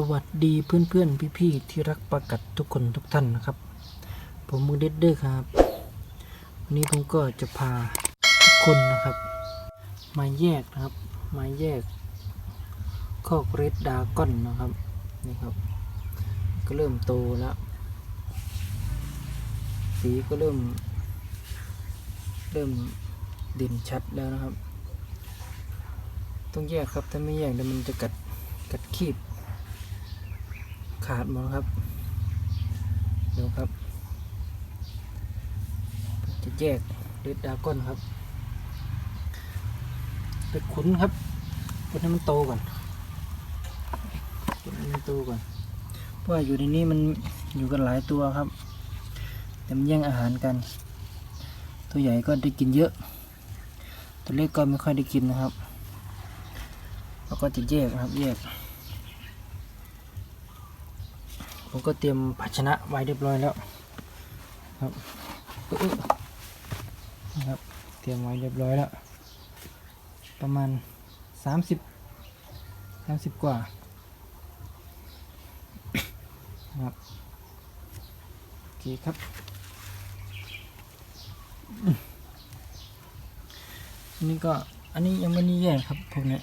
สวัสดีเพื่อนเพื่อนพี่พี่ๆที่รักประกัดทุกคนทุกท่านนะครับ ผมมือเด็ดเด้อครับ วันนี้ผมก็จะพาทุกคนนะครับ มาแยกนะครับ มาแยกคอกเรดดาก้อนนะครับนี่ครับ ก็เริ่มโตแล้ว สีก็เริ่ม เริ่มเด่นชัดแล้วนะครับ ต้องแยกครับถ้าไม่แยกเดี๋ยวมันจะกัดกัดคีบ ขาดหมดครับ เดี๋ยวครับ จะแยกเลือดดาก้อนครับไปขุนครับขุนให้มันโตก่อนขุนให้มันโตก่อน เพราะว่าอยู่ในนี้มันอยู่กันหลายตัวครับ แต่มันแย่งอาหารกัน ตัวใหญ่ก็ได้กินเยอะ ตัวเล็กก็ไม่ค่อยได้กินนะครับ แล้วก็จะแยกนะครับแยก ผมก็เตรียมภาชนะไว้เรียบร้อยแล้วครับนะครับเตรียมไว้เรียบร้อยแล้ว ประมาณสามสิบสามสิบกว่าครับโอเคครับอันนี้ก็อันนี้ยังไม่ได้แยกครับพวกนี้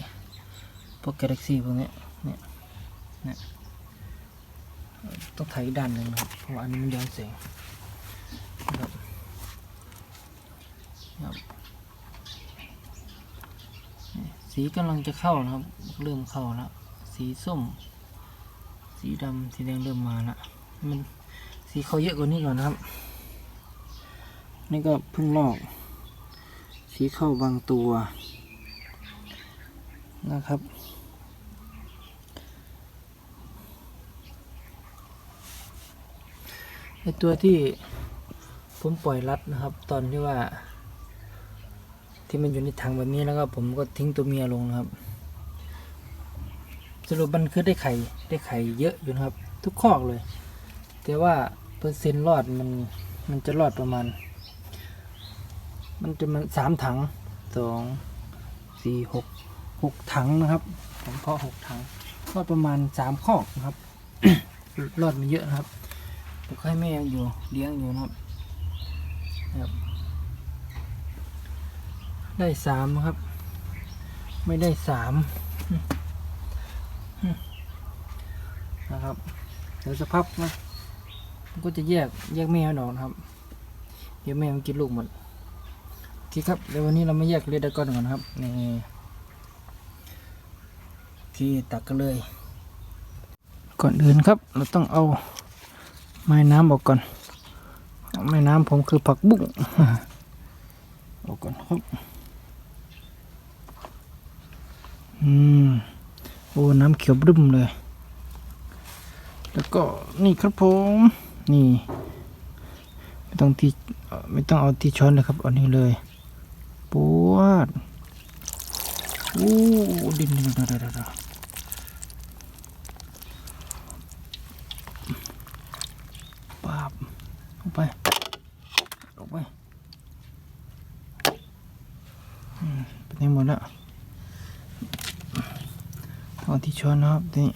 พวกกาแล็กซี่พวกนี้เนี่ยเนี่ย ต้องถอีกด้านหนึ่งนะครับเพราะอันนี้มันย้อนแสงนะครับสีกำลังจะเข้านะครับ เริ่มเข้าแล้วสีส้ม สีดำสีแดงเริ่มมาแล้วมันสีเขาเยอะกว่านี้ก่อนนะครับ นี่ก็เพิ่งลอก สีเข้าบางตัวนะครับ ไอตัวที่ผมปล่อยรัดนะครับ ตอนที่ว่า ที่มันอยู่ในถังแบบนี้แล้วก็ผมก็ทิ้งตัวเมียลงนะครับ สรุปมันคือได้ไข่ได้ไข่เยอะอยู่นะครับ ทุกคอกเลย แต่ว่าเปอร์เซ็นต์รอดมันมันจะรอดประมาณ มันจะมันสามถังสองสี่หกหกถังนะครับผมเพาะหกถังรอดประมาณสามคอกนะครับรอดมันเยอะนะครับ ก็ให้แม่อยู่เลี้ยงอยู่นะครับครับ ได้สามครับ ไม่ได้สามนะครับเดี๋ยวสักพักนะก็จะแยกแยกแม่ให้หนอกนะครับ เดี๋ยวแม่มันกินลูกหมดโอเคครับเดี๋ยววันนี้เราไม่แยกเรดาก้อนก่อนนะครับนี่โอเคตักกันเลย ก่อนอื่นครับ เราต้องเอา ไม้น้ำออกก่อน ไม้น้ำผมคือผักบุ้งออกก่อนครับ อืม โอ้ น้ำเขียวบึ้มเลย แล้วก็นี่ครับผม นี่ ไม่ต้องที่ไม่ต้องเอาที่ช้อนเลยครับ เอานี่เลยปวดโอ้ดินดินดินดินดินปาบลง ไปลงไปอืมไปไหนหมดแล้วเอาที่ช้อนนะครับนี่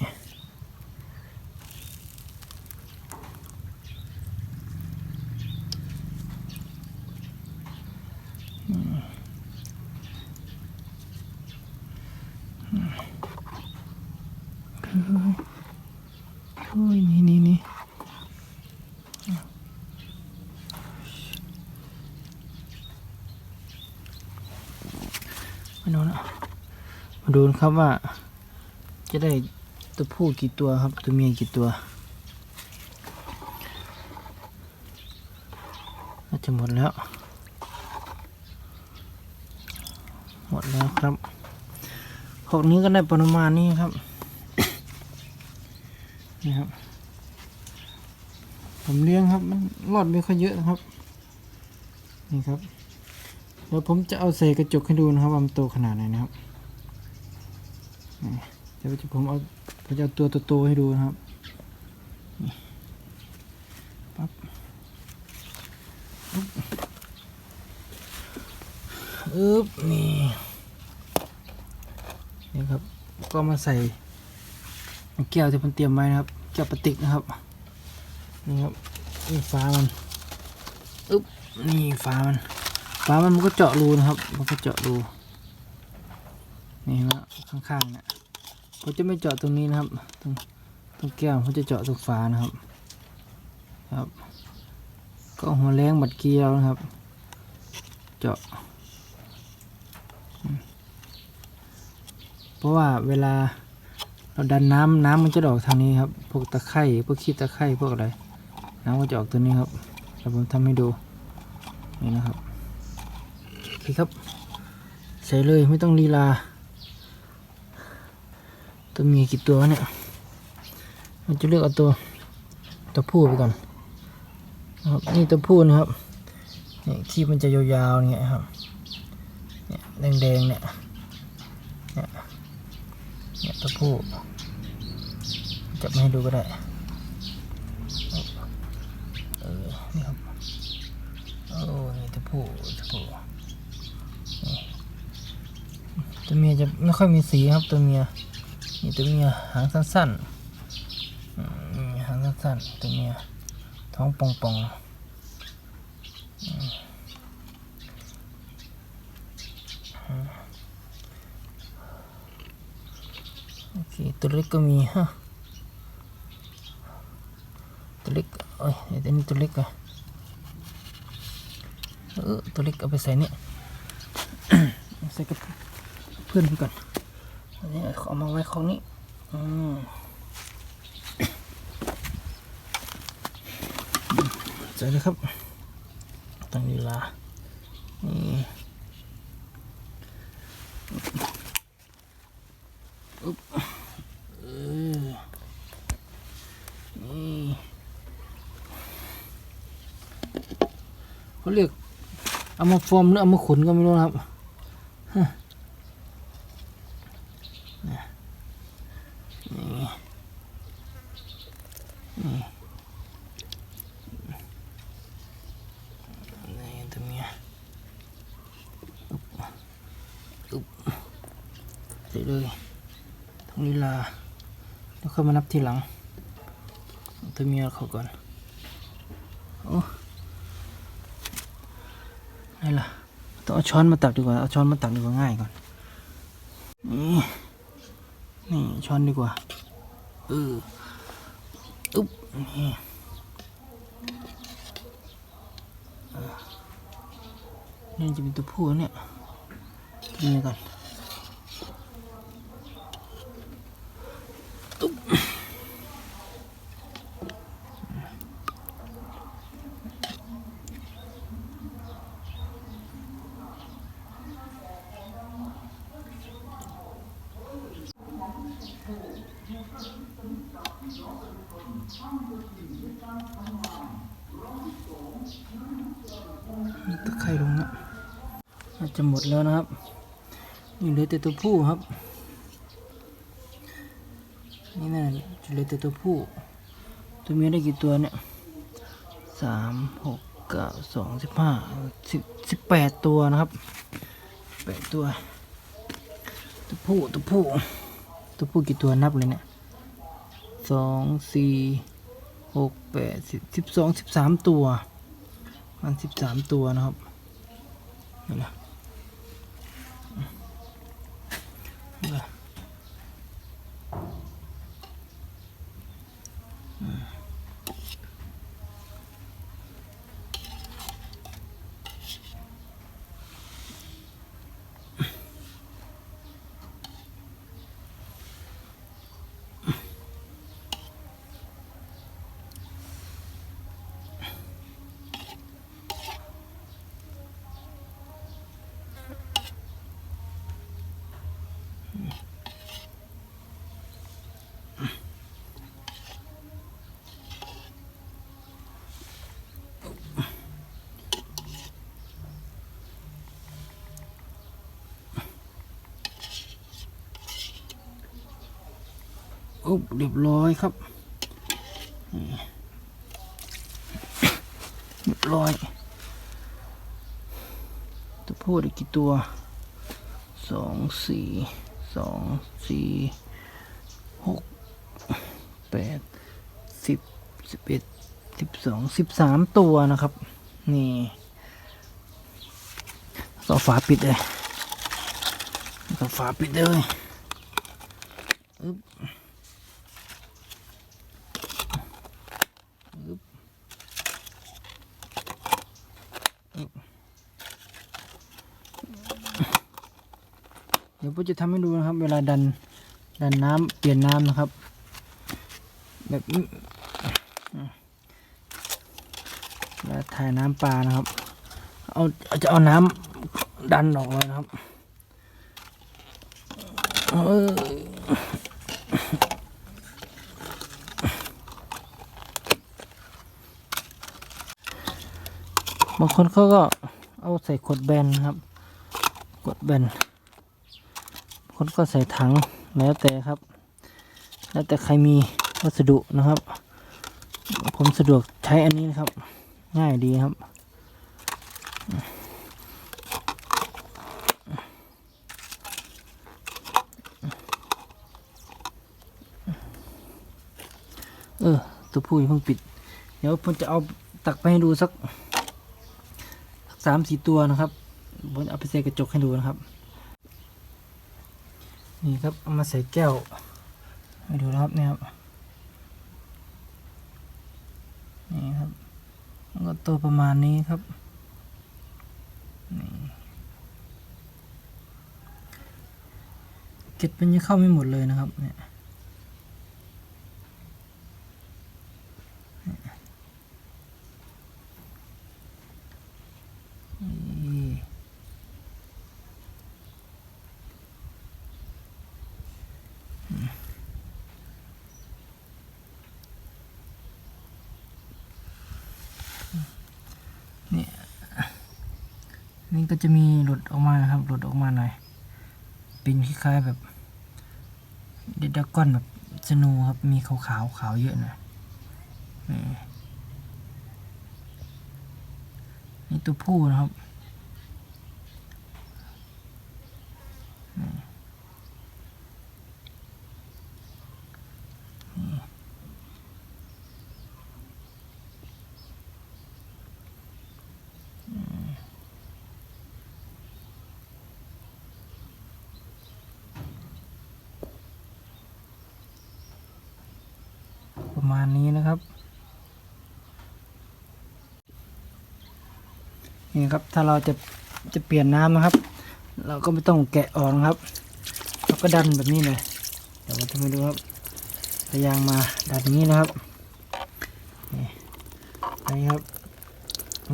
โอ้ยนี่นี่นี่ มาดูนะมาดูครับว่า จะได้ตัวผู้กี่ตัวครับ ตัวเมียกี่ตัวน่าจะหมดแล้ว หมดแล้วครับหกนี้ก็ได้ประมาณนี้ครับนี่ครับ ผมเลี้ยงครับ มันรอดไม่ค่อยเยอะนะครับ นี่ครับ เดี๋ยวผมจะเอาใส่กระจกให้ดูนะครับว่ามันโตขนาดไหนนะครับเดี๋ยวผมเอาผมจะเอาตัวโตๆให้ดูนะครับปั๊บปึ๊บอึ๊บนี่นี่ครับก็มาใส่แก้วที่ผมเตรียมไว้นะครับแก้วพลาสติกนะครับนี่ครับนี่ฟ้ามันอึ๊บนี่ฟ้ามัน ฟ้ามันมันก็เจาะรูนะครับ มันก็เจาะรู นี่เห็นะข้างๆเนี่ยผมจะไม่เจาะตรงนี้นะครับ ตรงตรงแก้วผมจะเจาะตรงฟ้านะครับ ครับ ก็หัวแรงบัดเกลียวนะครับ เจาะ เพราะว่าเวลาเราดันน้ำน้ำมันจะออกทางนี้ครับ พวกตะไคร่พวกขี้ตะไคร่พวกอะไร น้ำก็จะออกตัวนี้ครับเดี๋ยวผมทำให้ดู นี่นะครับ โอเครับ ใส่เลยไม่ต้องลีลา ตัวมีกี่ตัวเนี่ยมันจะเลือกเอาตัวตัวผู้ไปก่อนนะครับนี่ตัวผู้นะครับเนี่ยขี้มันจะยาวๆเนี่ยครับเนี่ยแดงๆเนี่ยเนี่ยเนี่ยตัวผู้จับมาให้ดูก็ได้เออนี่ครับโอ้นี่ตัวผู้ตัวผู้ ตัวเมียจะไม่ค่อยมีสีครับตัวเมียนี่ตัวเมียหางสั้นๆหางสั้นๆตัวเมียท้องป่องๆโอเคตัวเล็กก็มีฮะตัวเล็กเอ้ยเดี๋ยวนี้ตัวเล็กอะเออตัวเล็กเอาไปใส่นี่ใส่กับื่อนก่อนอันนี้เอามาไว้ของนี้อืมใส่เลยครับตั้งเวลานี่อุ๊บเออนี่เขาเรียกเอามาฟอร์มหรือเอามาขุนก็ไม่รู้นะครับฮะนี่นี่นี่ นี่ตัวเมียอุ๊บอุ๊บใส่เลยตรงนี้ลาแล้วค่อยมานับ ทีหลังเอาตัวเมียเขาก่อนโอ้ไหนล่ะต้องเอาช้อนมาตักดีกว่าเอาช้อนมาตักดีกว่าง่ายก่อนนี่นี่ช้อนดีกว่าเอออุ๊บนี่นี่จะเป็นตัวผู้เนี่ยกินเลยก่อนตุ๊บตะไคร่ลงนะ น่า จะหมดแล้วนะครับ นี่เหลือแต่ตัวผู้ครับ นี่น่าจะเหลือแต่ตัวผู้ ตัวเมียได้กี่ตัวเนี่ยสามหกเก้าสองสิบห้าสิบสิบแปดตัวนะครับแปดตัว ตัวผู้ตัวผู้ตัวผู้กี่ตัวนับเลยเนี่ยสองสี่หกแปดสิบสิบสองสิบสามตัว มันสิบสามตัวนะครับนี่นะ นี่ โอ้เรียบร้อยครับนี่เรียบร้อยตัวพูดอีกกี่ตัวสองสี่สองสี่หกแปดสิบเอ็ดสิบสองสิบสามตัวนะครับ นี่ต่อฝาปิดเลยต่อฝาปิดเลยอึ๊บอึ๊บอึ๊บเดี๋ยว ผมจะทำให้ดูนะครับ เวลาดันดันน้ำเปลี่ยนน้ำนะครับ แบบนี้อืมแล้วถ่ายน้ำปลานะครับ เอาจะเอาน้ำดันออกเลยนะครับเออบางคนเขาก็เอาใส่ขวดแบนนะครับขวดแบน คนก็ใส่ถังแล้วแต่ครับ แล้วแต่ใครมีวัสดุนะครับ ผมสะดวกใช้อันนี้นะครับ ง่ายดีครับ เออ ตัวผู้ย่าเพิ่งปิด เดี๋ยวผมจะเอาตักไปให้ดูสักสามสี่ตัวนะครับผมจะเอาไปใส่กระจกให้ดูนะครับ นี่ครับเอามาใส่แก้วให้ดูนะครับเนี่ยครับนี่ครับแล้วก็ตัวประมาณนี้ครับนี่เก็ดเป็นยังเข้าไม่หมดเลยนะครับเนี่ย นี่ นี่ก็จะมีหลุดออกมาครับ หลุดออกมาหน่อย เป็นคล้ายๆแบบเดดก้อนแบบสนูครับ มีขาวๆขาวเยอะหน่อยนี่ตัวผู้นะครับ ประมาณนี้นะครับ นี่ครับถ้าเราจะจะเปลี่ยนน้ำนะครับ เราก็ไม่ต้องแกะออกนะครับเราก็ดันแบบนี้เลยเดี๋ยวเราจะมาดูครับพยางมาดันนี้นะครับนี่นี่ครับ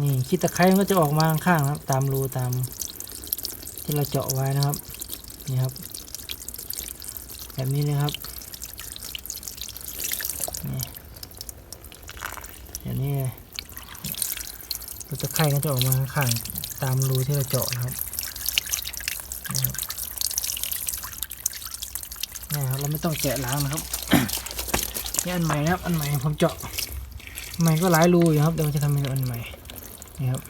นี่ขี้ตะไคร้มันก็จะออกมาข้างๆครับ ตามรูตาม ที่เราเจาะไว้นะครับ นี่ครับ แบบนี้เลยครับ อย่างนี้เราจะไข่ก็จะออกมาข้างตามรูที่เราเจาะนะครับนี่ครับเราไม่ต้องแกะล้างนะครับนี่อันใหม่นะครับ อันใหม่ผมเจาะใหม่ก็หลายรูอยู่ครับเดี๋ยวจะทำเป็นอันใหม่นี่ครับ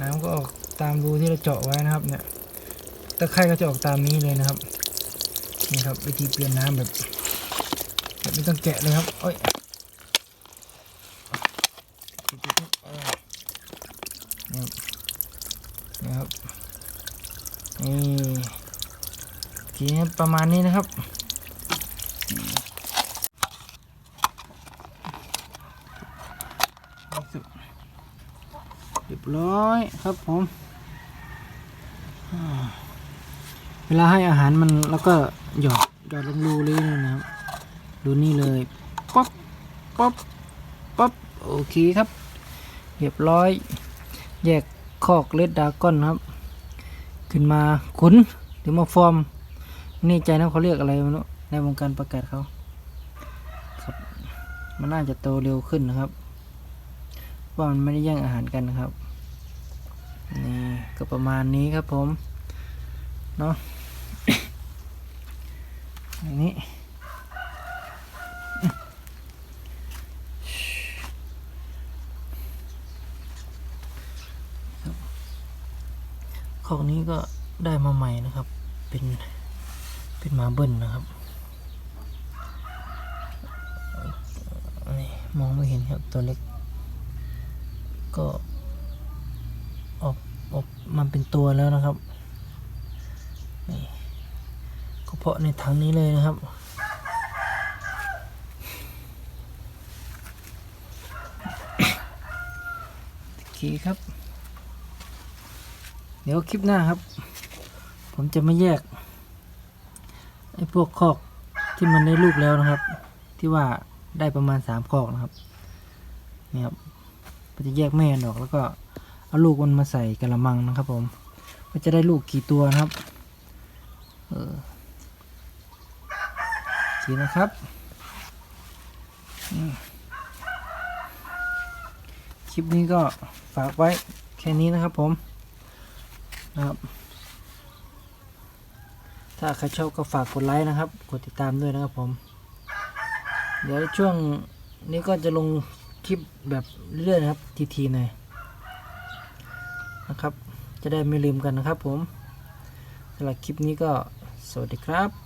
น้ำก็ออกตามรูที่เราเจาะไว้นะครับ เนี่ยตะไคร่ก็จะออกตามนี้เลยนะครับนี่ครับวิธีเปลี่ยนน้ำแบบแบบไม่ต้องแกะเลยครับโอ้ยนี่ครับ นี่ครับนี่โอเคครับประมาณนี้นะครับ เรียบร้อยครับผม เวลาให้อาหารมันแล้วก็หยอดหยอดลงรูเลยนะครับดูนี่เลยป๊อปป๊อปป๊อปโอเคครับ เรียบร้อย แยกคอกเลดดากอนครับ ขึ้นมาขุนหรือมาฟอร์มนี่ใจนะเขาเรียกอะไรไม่รู้ในวงการประกาศเขาครับมันน่าจะโตเร็วขึ้นนะครับว่ามันไม่ได้แย่งอาหารกันนะครับนี่ก็ประมาณนี้ครับผมเนาะอย่างนี้ ของนี้ก็ได้มาใหม่นะครับ เป็น เป็นมาเบิ้ลนะครับนี่ไม่เห็นครับตัวเล็ก ก็ออกออกมันเป็นตัวแล้วนะครับนี่ก็เพาะในถังนี้เลยนะครับโอเคครับ เดี๋ยวคลิปหน้าครับ ผมจะมาแยกไอ้พวกคอกที่มันได้ลูกแล้วนะครับ ที่ว่าได้ประมาณสามคอกนะครับนี่ครับก็จะแยกแม่ออกแล้วก็เอาลูกมันมาใส่กระมังนะครับ ผมก็จะได้ลูกกี่ตัวนะครับเออโอเคนะครับคลิปนี้ก็ฝากไว้แค่นี้นะครับผม นะครับ ถ้าใครชอบก็ฝากกดไลค์นะครับ กดติดตามด้วยนะครับผม เดี๋ยวช่วงนี้ก็จะลงคลิปแบบเรื่อยๆนะครับ ทีๆหน่อยนะครับ จะได้ไม่ลืมกันนะครับผมสำหรับคลิปนี้ก็สวัสดีครับ